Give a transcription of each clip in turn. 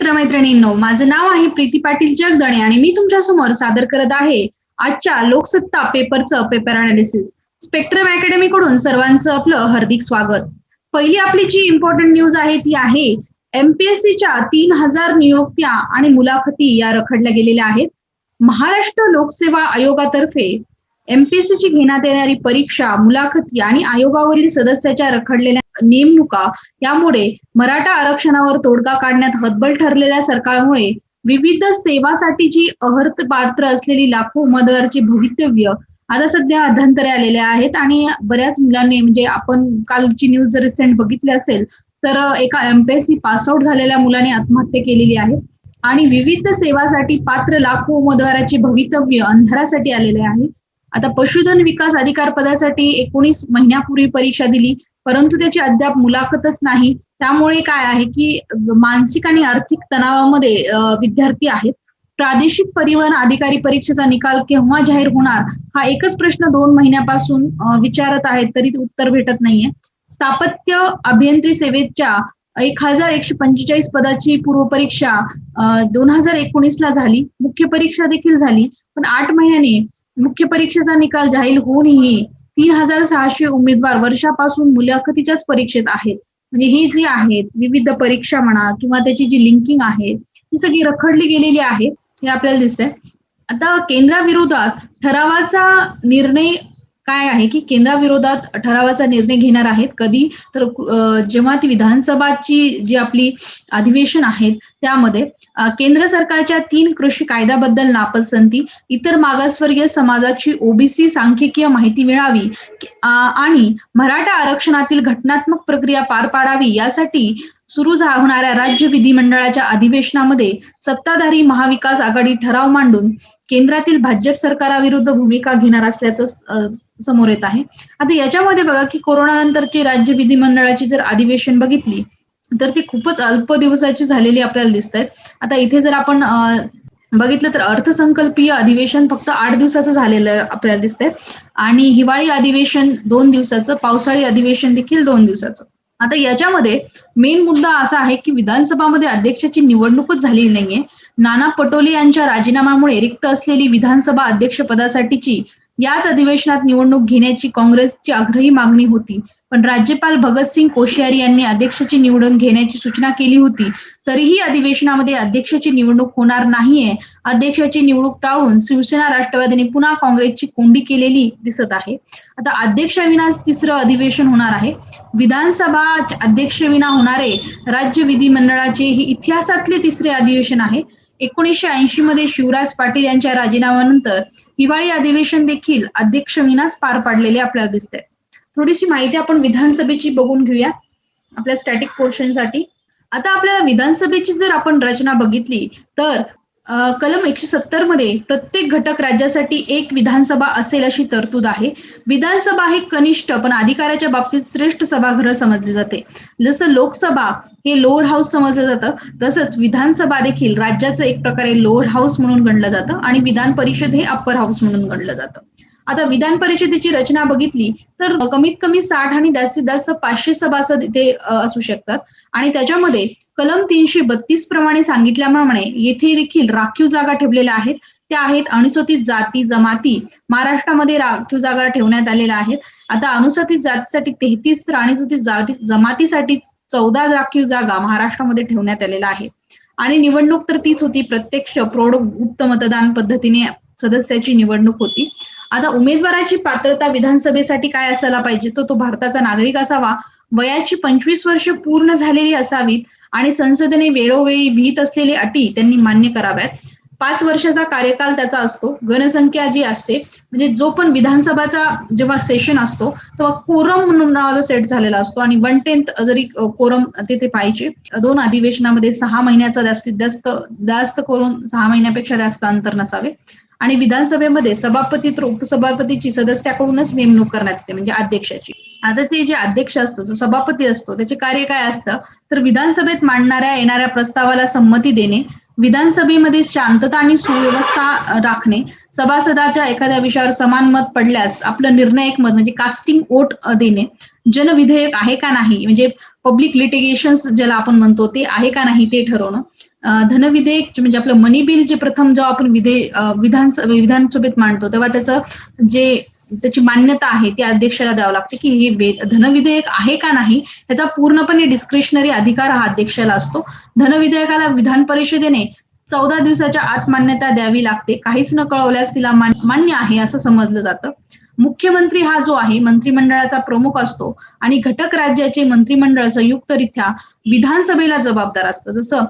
मित्रमैत्रिणींनो माझं नाव आहे प्रीती पाटील जगदणे आणि मी तुमच्यासमोर सादर करत आहे आजच्या लोकसत्ता पेपरचं पेपर अनालिसिस स्पेक्ट्रम अकॅडमी कडून सर्वांचं आपलं हार्दिक स्वागत. पहिली आपली जी इम्पॉर्टंट न्यूज आहे ती आहे एमपीएससीच्या तीन हजार नियुक्त्या आणि मुलाखती या रखडल्या गेलेल्या आहेत. महाराष्ट्र लोकसेवा आयोगातर्फे एमपीएससी ची घेण्यात येणारी परीक्षा मुलाखती आणि आयोगावरील सदस्याच्या रखडलेल्या नेमणुका यामुळे मराठा आरक्षणावर तोडगा काढण्यात हतबल ठरलेल्या सरकारमुळे विविध सेवासाठीची अहर्त पात्र असलेली लाखो उमेदवारची भवितव्य आता सध्या अध्यंतरे आलेले आहेत. आणि बऱ्याच मुलांनी म्हणजे आपण कालची न्यूज जर रिसेंट बघितली असेल तर एका एमपीएससी पासआउट झालेल्या मुलाने आत्महत्या केलेली आहे. आणि विविध सेवासाठी पात्र लाखो उमेदवाराचे भवितव्य अंधारासाठी आलेले आहे. आता पशुधन विकास अधिकार पदासाठी एकोणीस महिन्यापूर्वी परीक्षा दिली परंतु त्याची अद्याप मुलाखतच नाही. त्यामुळे काय आहे की मानसिक आणि आर्थिक तणावामध्ये विद्यार्थी आहेत. प्रादेशिक परिवहन अधिकारी परीक्षेचा निकाल केव्हा जाहीर होणार हा एकच प्रश्न दोन महिन्यापासून विचारत आहेत तरी उत्तर भेटत नाहीये. स्थापत्य अभियंत्री सेवेच्या एक हजार एकशे पंचेचाळीस पदाची पूर्वपरीक्षा दोन हजार एकोणीसला झाली. मुख्य परीक्षा देखील झाली. पण आठ महिन्याने मुख्य परीक्षेचा निकाल जाहीर होऊनही तीन हजार सहाशे उमेदवार वर्षापासून मुलाखतीच्याच परीक्षेत आहेत. म्हणजे ही जी आहेत विविध परीक्षा म्हणा किंवा त्याची जी लिंकिंग आहे ही सगळी रखडली गेलेली आहे हे आपल्याला दिसतंय. आता केंद्राविरोधात ठरावाचा निर्णय काय आहे की केंद्राविरोधात ठरावाचा निर्णय घेणार आहेत? कधी? तर जेव्हा ती विधानसभाची जी आपली अधिवेशन आहेत त्यामध्ये केंद्र सरकारच्या तीन कृषी कायद्याबद्दल नापसंती इतर मागासवर्गीय समाजाची ओबीसी सांख्यिकीय माहिती मिळावी आणि मराठा आरक्षणातील घटनात्मक प्रक्रिया पार पाडावी यासाठी सुरू होणाऱ्या राज्य विधिमंडळाच्या अधिवेशनामध्ये सत्ताधारी महाविकास आघाडी ठराव मांडून केंद्रातील भाजप सरकाराविरुद्ध भूमिका घेणार असल्याचं समोर येत आहे. आता याच्यामध्ये बघा की कोरोना नंतरची राज्य विधिमंडळाची जर अधिवेशन बघितली तर ती खूपच अल्प दिवसाची झालेली आपल्याला दिसत आहेत आता इथे जर आपण बघितलं तर अर्थसंकल्पीय अधिवेशन फक्त आठ दिवसाचं झालेलं आपल्याला दिसतंय. आणि हिवाळी अधिवेशन दोन दिवसाचं पावसाळी अधिवेशन देखील दोन दिवसाचं. आता याच्यामध्ये मेन मुद्दा असा आहे की विधानसभामध्ये अध्यक्षाची निवडणूकच झालेली नाहीये. नाना पटोले यांच्या राजीनाम्यामुळे रिक्त असलेली विधानसभा अध्यक्षपदासाठीची याच अधिवेशनात निवडणूक घेण्याची काँग्रेसची आग्रही मागणी होती. पण राज्यपाल भगतसिंग कोश्यारी यांनी अध्यक्षाची निवडून घेण्याची सूचना केली होती. तरीही अधिवेशनामध्ये अध्यक्षाची निवडणूक होणार नाहीये. अध्यक्षाची निवडणूक टाळून शिवसेना राष्ट्रवादीने पुन्हा काँग्रेसची कोंडी केलेली दिसत आहे. आता अध्यक्षाविनाच तिसरं अधिवेशन होणार आहे. विधानसभा अध्यक्षविना होणारे राज्य विधिमंडळाचे ही इतिहासातले तिसरे अधिवेशन आहे. एकोणीसशे ऐंशी मध्ये शिवराज पाटील यांच्या राजीनाम्यानंतर हिवाळी अधिवेशन देखील अध्यक्ष विनाच पार पाडलेले आपल्याला दिसते थोडीशी माहिती आपण विधानसभेची बघून घेऊया आपल्या स्टॅटिक पोर्शनसाठी आता आपल्याला विधानसभेची जर आपण रचना बघितली तर कलम एकशे सत्तरमध्ये प्रत्येक घटक राज्यासाठी एक विधानसभा असेल अशी तरतूद आहे. विधानसभा हे कनिष्ठ पण अधिकाराच्या बाबतीत श्रेष्ठ सभागृह समजले जाते. जसं लोकसभा हे लोअर हाऊस समजलं जातं तसंच विधानसभा देखील राज्याचं एक प्रकारे लोअर हाऊस म्हणून गणलं जातं आणि विधान परिषद हे अप्पर हाऊस म्हणून गणलं जातं. आता विधान परिषदेची रचना बघितली तर कमीत कमी साठ आणि जास्तीत जास्त पाचशे सभासद इथे असू शकतात. आणि त्याच्यामध्ये कलम तीनशे बत्तीस प्रमाणे सांगितल्याप्रमाणे येथे देखील राखीव जागा ठेवलेल्या आहेत. त्या आहेत अनुसूचित जाती जमाती. महाराष्ट्रामध्ये राखीव जागा ठेवण्यात आलेल्या आहेत. आता अनुसूचित जातीसाठी तेहतीस तर अनुसूचित जाती जमातीसाठी चौदा राखीव जागा महाराष्ट्रामध्ये ठेवण्यात आलेल्या आहेत. आणि निवडणूक तर तीच होती. प्रत्यक्ष प्रौढ गुप्त मतदान पद्धतीने सदस्याची निवडणूक होती. आता उमेदवाराची पात्रता विधानसभेसाठी काय असायला पाहिजे? तो तो भारताचा नागरिक असावा. वयाची पंचवीस वर्ष पूर्ण झालेली असावीत. आणि संसदेने वेळोवेळी विहित असलेली अटी त्यांनी मान्य कराव्यात. पाच वर्षाचा कार्यकाल त्याचा असतो. घनसंख्या जी असते म्हणजे जो पण विधानसभाचा जेव्हा सेशन असतो तेव्हा कोरम म्हणून नावाचा सेट झालेला असतो. आणि वन टेन्थ जरी कोरम तिथे पाहिजे दोन अधिवेशनामध्ये सहा महिन्याचा जास्तीत जास्त जास्त करून सहा महिन्यापेक्षा जास्त अंतर नसावे. आणि विधानसभेमध्ये सभापती तर उपसभापतीची सदस्याकडूनच नेमणूक करण्यात येते म्हणजे अध्यक्षाची. आता ते जे अध्यक्ष असतो जो सभापती असतो त्याचे कार्य काय असतं? तर विधानसभेत मांडणाऱ्या येणाऱ्या प्रस्तावाला संमती देणे विधानसभेमध्ये शांतता आणि सुव्यवस्था राखणे सभासदाच्या एखाद्या विषयावर समान मत पडल्यास आपलं निर्णायक मत म्हणजे कास्टिंग वोट देणे. जनविधेयक आहे का नाही? म्हणजे पब्लिक लिटिगेशन्स ज्याला आपण म्हणतो ते आहे का नाही ते ठरवणं. धनविधेयक म्हणजे आपलं मनी बिल जे प्रथम जेव्हा आपण विधे विधानसभा विधानसभेत मांडतो तेव्हा त्याचं जे त्याची मान्यता आहे ती अध्यक्षाला द्यावं लागते की हे धनविधेयक आहे का नाही ह्याचा पूर्णपणे डिस्क्रिशनरी अधिकार हा अध्यक्षाला असतो. धनविधेयकाला विधान परिषदेने चौदा दिवसाच्या आत मान्यता द्यावी लागते. काहीच न कळवल्यास तिला मान्य आहे असं समजलं जातं. मुख्यमंत्री हा जो आहे मंत्रिमंडळाचा प्रमुख असतो आणि घटक राज्याचे मंत्रिमंडळ संयुक्तरित्या विधानसभेला जबाबदार असतं. जसं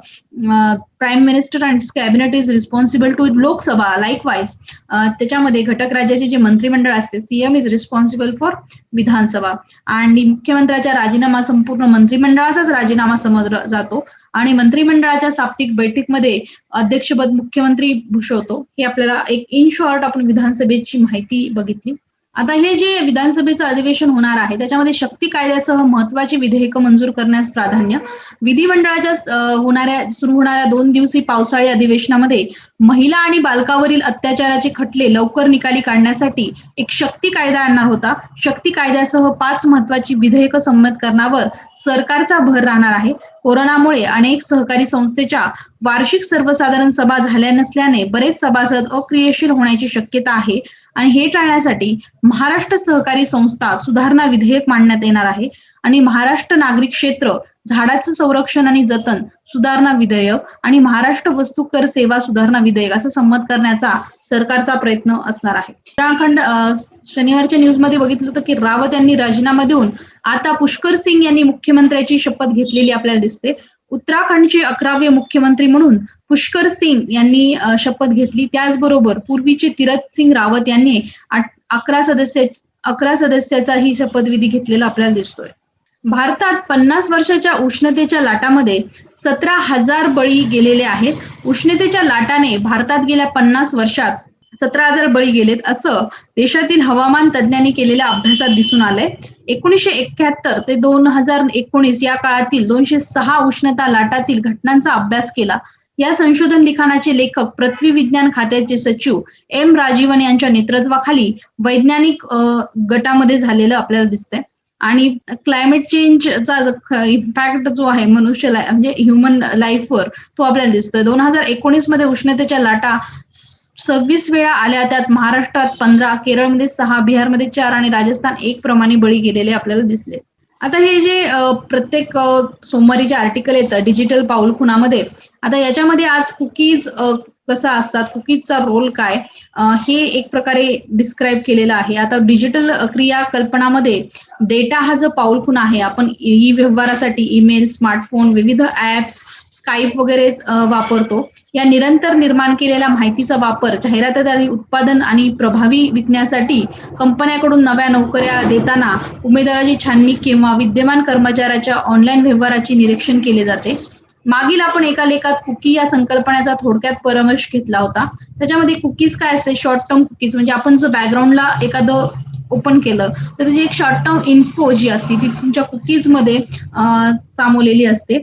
prime minister and cabinet is responsible to Loksabha likewise त्याच्यामध्ये घटक राज्याचे जे मंत्रिमंडळ असते CM is responsible for Vidhansabha. आणि मुख्यमंत्र्याचा राजीनामा संपूर्ण मंत्रिमंडळाचाच राजीनामा समजला जातो आणि मंत्रिमंडळाच्या साप्तिक बैठकीमध्ये अध्यक्षपद मुख्यमंत्री भूषवतो. हे आपल्याला एक इन शॉर्ट आपण विधानसभेची माहिती बघितली. आता हे जे विधानसभेचं अधिवेशन होणार आहे त्याच्यामध्ये शक्ती कायद्यासह महत्वाची विधेयकं मंजूर करण्यास प्राधान्य विधिमंडळाच्या होणाऱ्या सुरू होणाऱ्या दोन दिवसीय पावसाळी अधिवेशनामध्ये महिला आणि बालकावरील अत्याचाराचे खटले लवकर निकाली काढण्यासाठी एक शक्ती कायदा आणणार होता. शक्ती कायद्यासह पाच महत्वाची विधेयकं संमत करण्यावर सरकारचा भर राहणार आहे. कोरोनामुळे अनेक सहकारी संस्थेच्या वार्षिक सर्वसाधारण सभा झाल्या नसल्याने बरेच सभासद अक्रियशील होण्याची शक्यता आहे. आणि हे टाळण्यासाठी महाराष्ट्र सहकारी संस्था सुधारणा विधेयक मांडण्यात येणार आहे. आणि महाराष्ट्र नागरिक क्षेत्र झाडाचं संरक्षण आणि जतन सुधारणा विधेयक आणि महाराष्ट्र वस्तू कर सेवा सुधारणा विधेयक असं संमत करण्याचा सरकारचा प्रयत्न असणार आहे. उत्तराखंड अं, शनिवारच्या न्यूजमध्ये बघितलं होतं की रावत यांनी राजीनामा देऊन आता पुष्कर सिंग यांनी मुख्यमंत्र्याची शपथ घेतलेली आपल्याला दिसते. उत्तराखंडचे अकरावे मुख्यमंत्री म्हणून पुष्कर सिंग यांनी शपथ घेतली. त्याचबरोबर पूर्वीचे तीरथ सिंग रावत यांनी अकरा सदस्य अकरा सदस्याचा ही शपथविधी घेतलेला आपल्याला दिसतोय. भारतात पन्नास वर्षाच्या उष्णतेच्या लाटामध्ये सतरा हजार बळी गेलेले आहेत. उष्णतेच्या लाटाने भारतात गेल्या पन्नास वर्षात सतरा हजार बळी गेलेत असं देशातील हवामान तज्ज्ञांनी केलेल्या अभ्यासात दिसून आलंय. एकोणीसशे एक्क्याहत्तर ते दोन हजार एकोणीस या काळातील दोनशे सहा उष्णता लाटातील घटनांचा अभ्यास केला. या संशोधन लिखाणाचे लेखक पृथ्वी विज्ञान खात्याचे सचिव एम राजीवन यांच्या नेतृत्वाखाली वैज्ञानिक अं, गटामध्ये झालेलं आपल्याला दिसतंय. आणि क्लायमेट चेंजचा इम्पॅक्ट जो आहे मनुष्य म्हणजे ह्युमन लाईफवर तो आपल्याला दिसतोय. दोन हजार एकोणीसमध्ये उष्णतेच्या लाटा सव्वीस वेळा आल्या. त्यात महाराष्ट्रात पंधरा केरळमध्ये सहा बिहारमध्ये चार आणि राजस्थान एक प्रमाणे बळी गेलेले आपल्याला दिसले. आता हे जे प्रत्येक सोमवारी जे आर्टिकल येतं डिजिटल पाऊल खुणामध्ये आता याच्यामध्ये आज कुकीज कसा असतात कुकीजचा रोल काय हे एक प्रकारे डिस्क्राईब केलेलं आहे. आता डिजिटल क्रियाकल्पनामध्ये डेटा हा जो पाऊलखून आहे आपण ई व्यवहारासाठी ईमेल स्मार्टफोन विविध ऍप्स स्काईप वगैरे वापरतो. या निरंतर निर्माण केलेल्या माहितीचा वापर जाहिरातदारी उत्पादन आणि प्रभावी विकण्यासाठी कंपन्याकडून नव्या नोकऱ्या देताना उमेदवाराची छाननी किंवा विद्यमान कर्मचाऱ्याच्या ऑनलाईन व्यवहाराची निरीक्षण केले जाते. मागील आपण एका लेखात कुकी या संकल्पनेचा थोडक्यात परामर्श घेतला होता. त्याच्यामध्ये कुकीज काय असते? शॉर्ट टर्म कुकीज म्हणजे आपण जर बॅकग्राऊंडला एखादं ओपन केलं तर त्याची एक शॉर्ट टर्म इन्फो जी असते ती तुमच्या कुकीजमध्ये सामवलेली सामावलेली असते.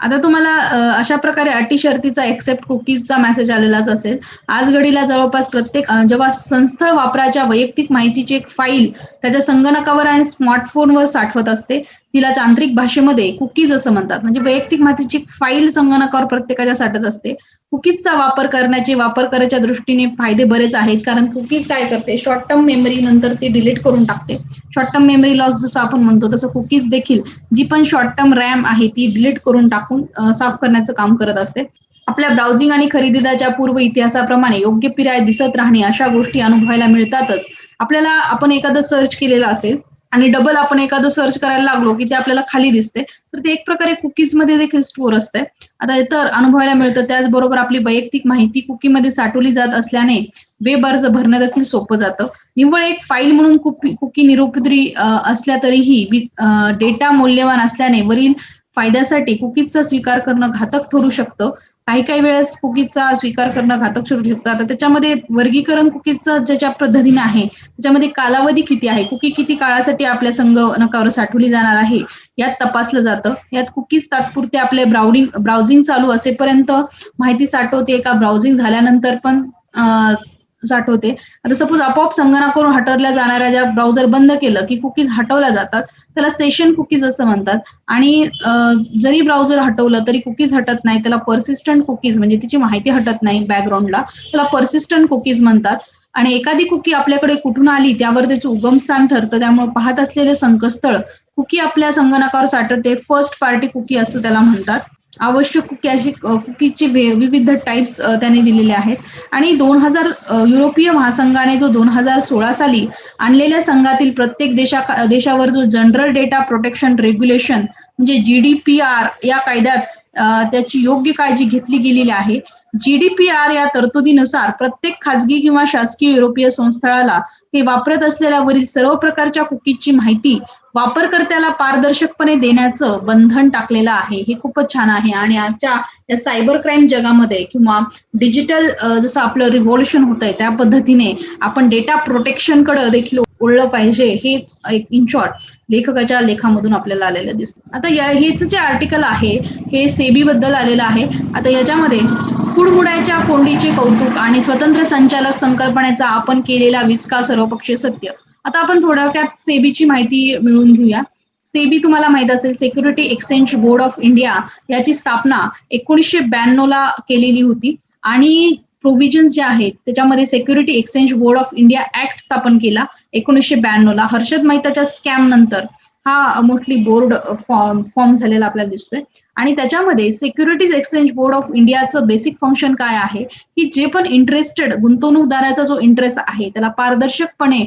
आता तुम्हाला अशा प्रकारे अटी शर्तीचा एक्सेप्ट कुकीजचा मेसेज आलेलाच असेल. आज घडीला जवळपास प्रत्येक जेव्हा संस्थळ वापराच्या वैयक्तिक माहितीची एक फाईल त्याच्या संगणकावर आणि स्मार्टफोनवर साठवत असते तिला तांत्रिक भाषेमध्ये कुकीज असं म्हणतात. म्हणजे वैयक्तिक माहितीची फाईल संगणकावर प्रत्येकाच्या साठत असते. कुकीजचा वापर करण्याचे वापरकर्त्याच्या दृष्टीने फायदे बरेच आहेत. कारण कुकीज काय करते? शॉर्ट टर्म मेमरी नंतर ते डिलीट करून टाकते. शॉर्ट टर्म मेमरी लॉस जसं आपण म्हणतो तसं कुकीज देखील जी पण शॉर्ट टर्म रॅम आहे ती डिलीट करून टाकून साफ करण्याचं काम करत असते. आपल्या ब्राउझिंग आणि खरेदीदाच्या पूर्व इतिहासाप्रमाणे योग्य पर्याय दिसत राहणे अशा गोष्टी अनुभवायला मिळतातच. आपल्याला आपण एखादं सर्च केलेलं असेल आणि डबल आपण एखादं सर्च करायला लागलो की ते आपल्याला खाली दिसते तर ते एक प्रकारे कुकीजमध्ये देखील स्टोअर असते. आता इतर अनुभवायला मिळतं. त्याचबरोबर आपली वैयक्तिक माहिती कुकीमध्ये साठवली जात असल्याने वेब अर्ज भरणं देखील सोपं जातं. निव्वळ एक फाईल म्हणून कुकी कुकी निरुपद्री असल्या तरीही डेटा मौल्यवान असल्याने वरील फायद्यासाठी कुकीजचा स्वीकार करणं घातक ठरू शकतं. काही काही वेळेस कुकीजचा स्वीकार करणं घातक ठरू शकतं. आता त्याच्यामध्ये वर्गीकरण कुकीजचं ज्याच्या पद्धतीने आहे त्याच्यामध्ये कालावधी किती आहे? कुकी किती काळासाठी आपल्या संगणकावर साठवली जाणार आहे? यात तपासलं जातं. यात कुकीज तात्पुरते आपले ब्राउडिंग ब्राउझिंग चालू असेपर्यंत माहिती साठवते. का ब्राउझिंग झाल्यानंतर पण साठवते आता सपोज आपोआप संगणकावरून हटवल्या जाणाऱ्या ज्या ब्राउझर बंद केलं की कुकीज हटवल्या जातात त्याला सेशन कुकीज असं म्हणतात. आणि जरी ब्राउझर हटवलं तरी कुकीज हटत नाही त्याला पर्सिस्टंट कुकीज म्हणजे तिची माहिती हटत नाही बॅकग्राऊंडला त्याला पर्सिस्टंट कुकीज म्हणतात. आणि एखादी कुकी आपल्याकडे कुठून आली त्यावर त्याचं उगमस्थान ठरतं त्यामुळे पाहत असलेले संकस्थळ कुकी आपल्या संगणकावर साठवते फर्स्ट पार्टी कुकी असं त्याला म्हणतात. आवश्यक कुकी अशी कुकीचे विविध टाईप्स त्याने दिलेले आहेत. आणि दोन हजार युरोपीय महासंघाने जो दोन हजार सोळा साली आणलेल्या संघातील प्रत्येक देशा देशावर जो जनरल डेटा प्रोटेक्शन रेग्युलेशन म्हणजे जीडीपीआर या कायद्यात त्याची योग्य काळजी घेतली गेलेली आहे. जीडीपीआर या तरतुदीनुसार प्रत्येक खाजगी किंवा शासकीय युरोपीय संस्थळाला ते वापरत असलेल्या वरील सर्व प्रकारच्या कुकीजची माहिती वापरकर्त्याला पारदर्शकपणे देण्याचं बंधन टाकलेलं आहे. हे खूपच छान आहे. आणि आजच्या या सायबर क्राईम जगामध्ये किंवा डिजिटल जसं आपलं रिव्हॉल्युशन होत आहे त्या पद्धतीने आपण डेटा प्रोटेक्शनकडे देखील ओळलं पाहिजे हेच एक इन शॉर्ट लेखकाच्या लेखामधून आपल्याला आलेलं दिसतं. आता या हेच जे आर्टिकल आहे हे सेबी बद्दल आलेलं आहे. आता याच्यामध्ये कुडमुडाच्या कोंडीचे कौतुक आणि स्वतंत्र संचालक संकल्पनेचा आपण केलेला विचका सर्वपक्षीय सत्य. आता आपण थोडक्यात सेबीची माहिती मिळवून घेऊया. सेबी तुम्हाला माहीत असेल security exchange board of India याची स्थापना एकोणीसशे ब्याण्णव ला केलेली होती. आणि प्रोव्हिजन्स जे आहेत त्याच्यामध्ये security exchange board of India act स्थापन केला एकोणीसशे ब्याण्णव ला. हर्षद मेहताच्या स्कॅम नंतर हा मोठली बोर्ड फॉर्म फॉर्म झालेला आपल्याला दिसतोय. आणि त्याच्यामध्ये सिक्युरिटीज एक्सचेंज बोर्ड ऑफ इंडियाचं बेसिक फंक्शन काय आहे? की जे पण इंटरेस्टेड गुंतवणूकदाराचा जो इंटरेस्ट आहे त्याला पारदर्शकपणे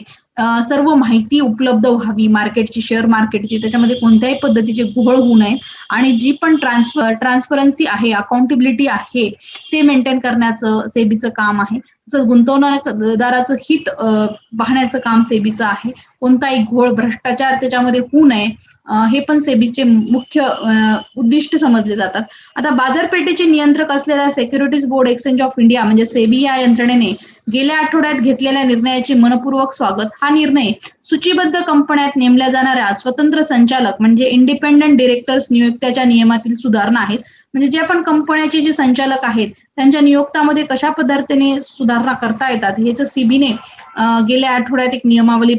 सर्व माहिती उपलब्ध व्हावी मार्केटची शेअर मार्केटची त्याच्यामध्ये कोणत्याही पद्धतीचे घोळ होऊ नये. आणि जी पण ट्रान्सफर ट्रान्सपरन्सी आहे अकाउंटेबिलिटी आहे ते मेंटेन करण्याचं सेबीचं काम आहे. तसंच गुंतवणूकदाराचं हित पाहण्याचं काम सेबीचं आहे. कोणताही घोळ भ्रष्टाचार त्याच्यामध्ये होऊ नये. हे पण सेबीचे मुख्य उद्दिष्ट समजले जातात. आता बाजारपेठेचे नियंत्रक असलेल्या securities board exchange of India म्हणजे सेबी या यंत्रणेने गेल्या आठवड्यात घेतलेल्या निर्णयाचे मनपूर्वक स्वागत. हा निर्णय सूचीबद्ध कंपन्यात नेमल्या जाणाऱ्या स्वतंत्र संचालक म्हणजे इंडिपेंडंट डिरेक्टर्स नियुक्त्याच्या नियमातील सुधारणा आहेत. म्हणजे जे आपण कंपन्याचे जे संचालक आहेत त्यांच्या नियोक्तामध्ये कशा पद्धतीने सुधारणा करता येतात हेच सीबीने गेल्या आठवड्यात एक नियमावली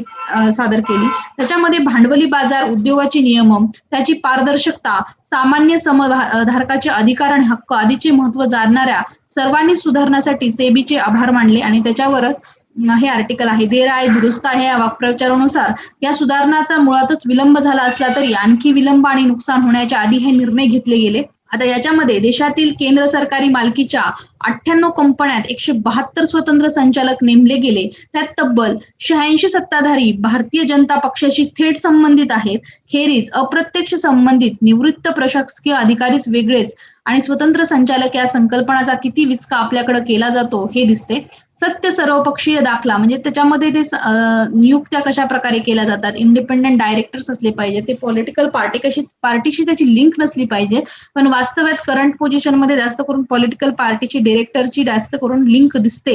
सादर केली. त्याच्यामध्ये भांडवली बाजार उद्योगाची नियम त्याची पारदर्शकता सामान्य समधारकाचे अधिकार आणि हक्क आदीचे महत्त्व जाणणाऱ्या सर्वांनी सुधारण्यासाठी सेबीचे आभार मानले आणि त्याच्यावर हे आर्टिकल आहे. देर आहे दुरुस्त आहे या वाक्प्रचारानुसार. या सुधारणाचा मुळातच विलंब झाला असला तरी आणखी विलंब आणि नुकसान होण्याच्या आधी हे निर्णय घेतले गेले. आता याच्यामध्ये देशातील केंद्र सरकारी मालकीच्या अठ्ठ्याण्णव कंपन्यात एकशे बहात्तर स्वतंत्र संचालक नेमले गेले. त्यात तब्बल शहाऐंशी सत्ताधारी भारतीय जनता पक्षाशी थेट संबंधित आहेत. खेरीज अप्रत्यक्ष संबंधित निवृत्त प्रशासकीय अधिकारीच वेगळेच. आणि स्वतंत्र संचालक या संकल्पनाचा किती विचका आपल्याकडे केला जातो हे दिसते. सत्य सर्वपक्षीय दाखला म्हणजे त्याच्यामध्ये ते नियुक्त्या कशा प्रकारे केल्या जातात इंडिपेंडंट डायरेक्टर्स असले पाहिजे ते पॉलिटिकल पार्टी कशी पार्टीशी त्याची लिंक नसली पाहिजे पण वास्तव्यात करंट पोझिशनमध्ये जास्त करून पॉलिटिकल पार्टीची डिरेक्टरची जास्त करून लिंक दिसते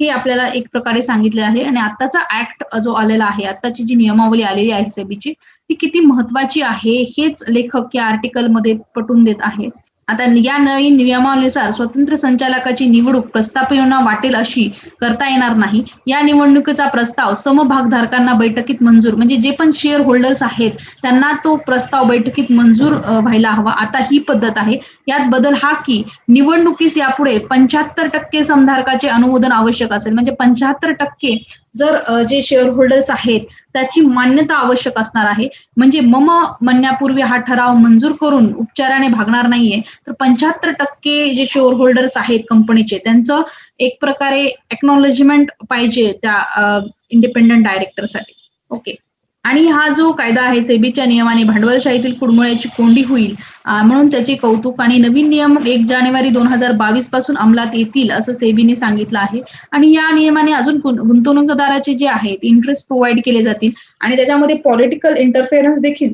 हे आपल्याला एक प्रकारे सांगितले आहे. आणि आताचा ऍक्ट जो आलेला आहे आताची जी नियमावली आलेली आहे सेबीची ती किती महत्वाची आहे हेच लेखक या आर्टिकलमध्ये पटवून देत आहे. आता या नवीन नियमानुसार स्वतंत्र संचालकाची निवडणूक प्रस्तावना वाटेल अशी करता येणार नाही. या निवडणुकीचा प्रस्ताव समभागधारकांना बैठकीत मंजूर म्हणजे जे पण शेअर होल्डर्स आहेत त्यांना तो प्रस्ताव बैठकीत मंजूर व्हायला हवा. आता ही पद्धत आहे. यात बदल हा की निवडणुकीस यापुढे पंच्याहत्तर टक्के समधारकाचे अनुमोदन आवश्यक असेल. म्हणजे पंच्याहत्तर टक्के जर जे शेअर होल्डर्स आहेत त्याची मान्यता आवश्यक असणार आहे. म्हणजे मम म्हणण्यापूर्वी हा ठराव मंजूर करून उपचाराने भागणार नाहीये. तर पंच्याहत्तर टक्के जे शेअर होल्डर्स आहेत कंपनीचे त्यांचं एक प्रकारे एक्नॉलेजमेंट पाहिजे त्या इंडिपेंडंट डायरेक्टरसाठी ओके आणि हा जो कायदा आहे सेबीच्या नियमाने भांडवलशाहीतील कुडमुळ्याची कोंडी होईल म्हणून त्याचे कौतुक आणि नवीन नियम एक जानेवारी दोन हजार बावीसपासून अंमलात येतील असं सेबीने सांगितलं आहे. आणि या नियमाने अजून गुंतवणूकदाराचे जे आहेत इंटरेस्ट प्रोव्हाइड केले जातील. आणि त्याच्यामध्ये पॉलिटिकल इंटरफेरन्स देखील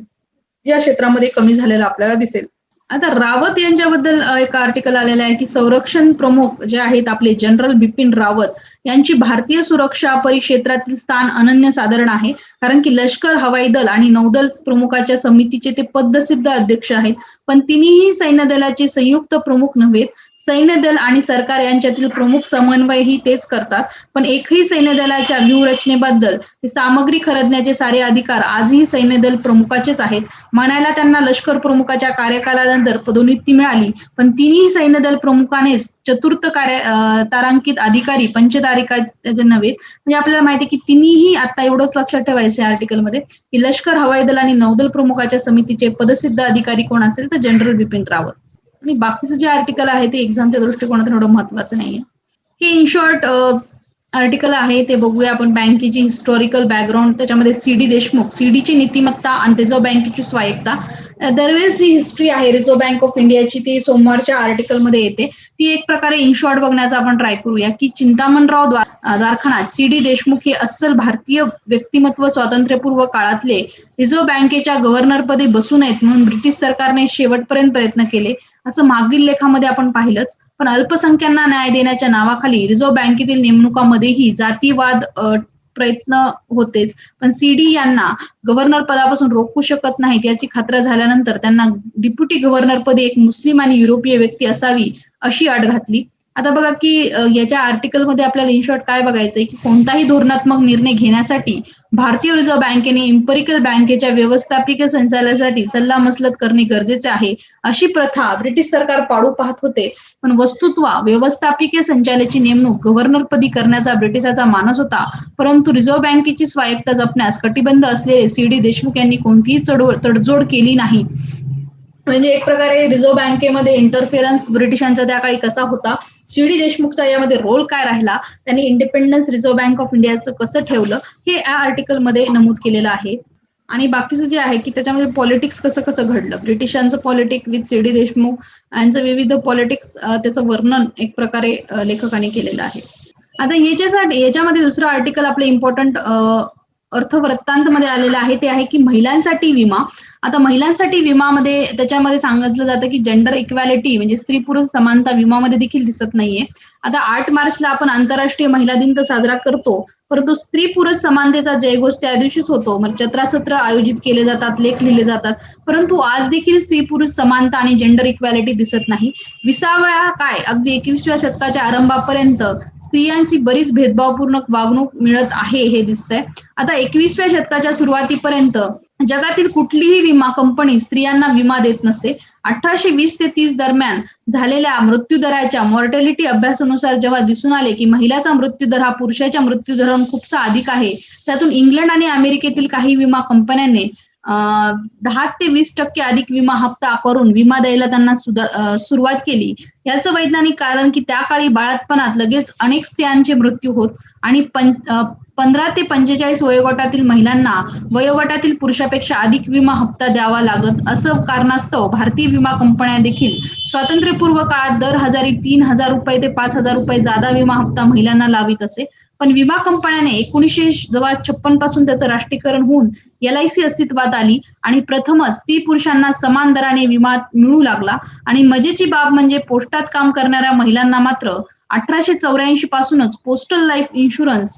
या क्षेत्रामध्ये कमी झालेला आपल्याला दिसेल. आता रावत यांच्याबद्दल एक आर्टिकल आलेलं आहे की संरक्षण प्रमुख जे आहेत आपले जनरल बिपिन रावत यांची भारतीय सुरक्षा परिक्षेत्रातील स्थान अनन्यसाधारण आहे. कारण की लष्कर हवाई दल आणि नौदल प्रमुखाच्या समितीचे ते पदसिद्ध अध्यक्ष आहेत. पण तिन्हीही सैन्य दलाचे संयुक्त प्रमुख नव्हेत सैन्य दल आणि सरकार यांच्यातील प्रमुख समन्वयही तेच करतात. पण एकही सैन्य दलाच्या व्यूहरचनेबद्दल ते सामग्री खरेदण्याचे सारे अधिकार आजही सैन्य दल प्रमुखाचेच आहेत. म्हणायला त्यांना लष्कर प्रमुखाच्या कार्यकालानंतर पदोन्नती मिळाली पण तिन्ही सैन्य दल प्रमुखानेच चतुर्थ कार्य तारांकित अधिकारी पंचतारिकाचे नव्हे. म्हणजे आपल्याला माहिती आहे की तिन्हीही आता एवढंच लक्षात ठेवायचं आहे आर्टिकलमध्ये की लष्कर हवाई दल आणि नौदल प्रमुखाच्या समितीचे पदसिद्ध अधिकारी कोण असेल तर जनरल बिपिन रावत. आणि बाकीचं जे आर्टिकल आहे ते एक्झामच्या दृष्टिकोनातून एवढं महत्वाचं नाहीये. हे इन शॉर्ट आर्टिकल आहे ते बघूया आपण बँकेची हिस्टॉरिकल बॅकग्राऊंड त्याच्यामध्ये सीडी देशमुख सीडीची नीतिमत्ता आणि रिझर्व्ह बँकेची स्वायत्ता दरवेळेस जी हिस्ट्री आहे रिझर्व्ह बँक ऑफ इंडियाची ती सोमवारच्या आर्टिकलमध्ये येते. ती एक प्रकारे इन शॉर्ट बघण्याचा आपण ट्राय करूया की चिंतामणराव द्वार द्वारखानात सी डी देशमुख हे अस्सल भारतीय व्यक्तिमत्व स्वातंत्र्यपूर्व काळातले रिझर्व्ह बँकेच्या गव्हर्नरपदी बसू नयेत म्हणून ब्रिटिश सरकारने शेवटपर्यंत प्रयत्न केले. असं मागील लेखामध्ये आपण पाहिलंच. पण अल्पसंख्यांना न्याय देण्याच्या नावाखाली रिझर्व्ह बँकेतील नेमणुकामध्येही जातीवाद प्रयत्न होतेच. पण सीडी यांना गव्हर्नर पदापासून रोखू शकत नाहीत याची खात्री झाल्यानंतर त्यांना डिप्युटी गव्हर्नर पदी एक मुस्लिम आणि युरोपीय व्यक्ती असावी अशी अट घातली. आता बघा की याच्या आर्टिकलमध्ये आपल्याला इन शॉर्ट काय बघायचंय की कोणताही धोरणात्मक निर्णय घेण्यासाठी भारतीय रिझर्व्ह बँकेने इम्पेरिकल बँकेच्या व्यवस्थापकीय संचालनासाठी सल्लामसलत करणे गरजेचे आहे अशी प्रथा ब्रिटिश सरकार पाडू पाहत होते. पण वस्तुत्व व्यवस्थापकीय संचालनाची नेमणूक गव्हर्नरपदी करण्याचा ब्रिटिशाचा मानस होता. परंतु रिझर्व्ह बँकेची स्वायत्ता जपण्यास कटिबंध असलेले सी डी देशमुख यांनी कोणतीही चढ तडजोड केली नाही. म्हणजे एक प्रकारे रिझर्व्ह बँकेमध्ये इंटरफिअरन्स ब्रिटिशांचा त्या काळी कसा होता सी डी देशमुखचा यामध्ये रोल काय राहिला त्यांनी इंडिपेंडन्स रिझर्व्ह बँक ऑफ इंडियाचं कसं ठेवलं हे या आर्टिकलमध्ये नमूद केलेलं आहे. आणि बाकीचं जे आहे की त्याच्यामध्ये पॉलिटिक्स कसं कसं घडलं ब्रिटिशांचं politic with C D Deshmukh यांचं विविध पॉलिटिक्स त्याचं वर्णन एक प्रकारे लेखकाने केलेलं आहे. आता याच्यासाठी याच्यामध्ये दुसरं आर्टिकल आपलं इम्पॉर्टंट अर्थवृत्तांतमध्ये आलेलं आहे ते आहे की महिलांसाठी विमा. आता महिलांसाठी विमामध्ये त्याच्यामध्ये सांगितलं जातं की जेंडर इक्वॅलिटी म्हणजे स्त्री पुरुष समानता विमामध्ये देखील दिसत नाहीये. आता आठ मार्चला आपण आंतरराष्ट्रीय महिला दिन तर साजरा करतो. परंतु स्त्री पुरुष समानतेचा जयघोष त्या दिवशीच होतो. म्हणजे जत्रासत्र आयोजित केले जातात लेख लिहिले जातात. परंतु आज देखील स्त्री पुरुष समानता आणि जेंडर इक्वॅलिटी दिसत नाही. विसाव्या काय? अगदी एकविसव्या शतकाच्या आरंभापर्यंत स्त्रियांची बरीच भेदभावपूर्ण वागणूक मिळत आहे हे दिसतंय. आता एकविसव्या शतकाच्या सुरुवातीपर्यंत जगातील कुठलीही विमा कंपनी स्त्रियांना विमा देत नसते. अठराशे वीस ते तीस दरम्यान झालेल्या मृत्यूदराच्या मॉर्टॅलिटी अभ्यासानुसार जेव्हा दिसून आले की महिलाचा मृत्यू दर हा पुरुषाच्या मृत्यूदर खूपसा अधिक आहे त्यातून इंग्लंड आणि अमेरिकेतील काही विमा कंपन्यांनी अं, दहा ते वीस टक्के अधिक विमा हप्ता करून विमा द्यायला त्यांना सुधार सुरुवात केली. याचं वैज्ञानिक कारण की त्या काळी बाळातपणात लगेच अनेक स्त्रियांचे मृत्यू होत आणि पं पंधरा ते पंचेचाळीस वयोगटातील महिलांना वयोगटातील पुरुषापेक्षा अधिक विमा हप्ता द्यावा लागत असं कारणास्तव भारतीय विमा कंपन्या देखील स्वातंत्र्यपूर्व काळात दर हजारी तीन हजार रुपये ते पाच हजार रुपये जादा विमा हप्ता महिलांना लावित असे. पण विमा कंपन्याने एकोणीसशे जवळ छप्पनपासून त्याचं राष्ट्रीयकरण होऊन एल आय सी अस्तित्वात आली आणि प्रथमच ती पुरुषांना समान दराने विमा मिळू लागला. आणि मजेची बाब म्हणजे पोस्टात काम करणाऱ्या महिलांना मात्र अठराशे चौऱ्याऐंशी पासूनच पोस्टल लाईफ इन्शुरन्स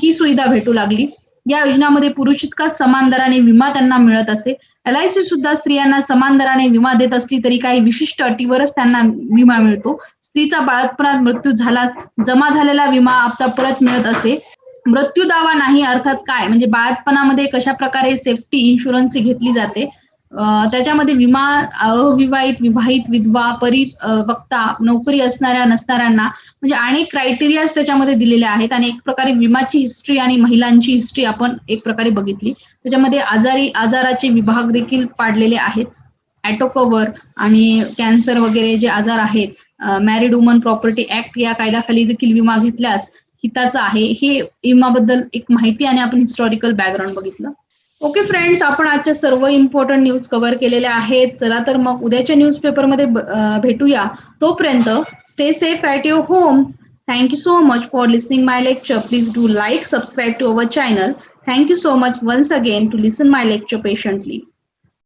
ही सुविधा भेटू लागली. या योजनामध्ये पुरुष इतकाच समान दराने विमा त्यांना मिळत असे. एलआयसी सुद्धा स्त्रियांना समान दराने विमा देत असली तरी काही विशिष्ट अटीवरच त्यांना विमा मिळतो. स्त्रीचा बाळातपणात मृत्यू झाला जमा झालेला विमा आपता परत मिळत असे. मृत्यू दावा नाही अर्थात काय? म्हणजे बाळातपणामध्ये कशा प्रकारे सेफ्टी इन्शुरन्स घेतली जाते? त्याच्यामध्ये विमा अविवाहित विवाहित विधवा परी वक्ता नोकरी असणाऱ्या नसणाऱ्यांना म्हणजे अनेक क्रायटेरियाज त्याच्यामध्ये दिलेले आहेत आणि एक प्रकारे विमाची हिस्ट्री आणि महिलांची हिस्ट्री आपण एक प्रकारे बघितली. त्याच्यामध्ये आजारी आजाराचे विभाग देखील पाडलेले आहेत. ॲटो कव्हर आणि कॅन्सर वगैरे जे आजार आहेत मॅरिड वुमन प्रॉपर्टी ऍक्ट या कायद्याखाली देखील विमा घेतल्यास हिताचा आहे. हे विमाबद्दल एक माहिती आणि आपण हिस्टॉरिकल बॅकग्राऊंड बघितलं. ओके फ्रेंड्स आपण आजच्या सर्व इम्पॉर्टंट न्यूज कव्हर केलेल्या आहेत. चला तर मग उद्याच्या न्यूज पेपरमध्ये भेटूया. तोपर्यंत stay safe at your home thank you so much for listening my lecture please do like subscribe to our channel thank you so much once again to listen my lecture patiently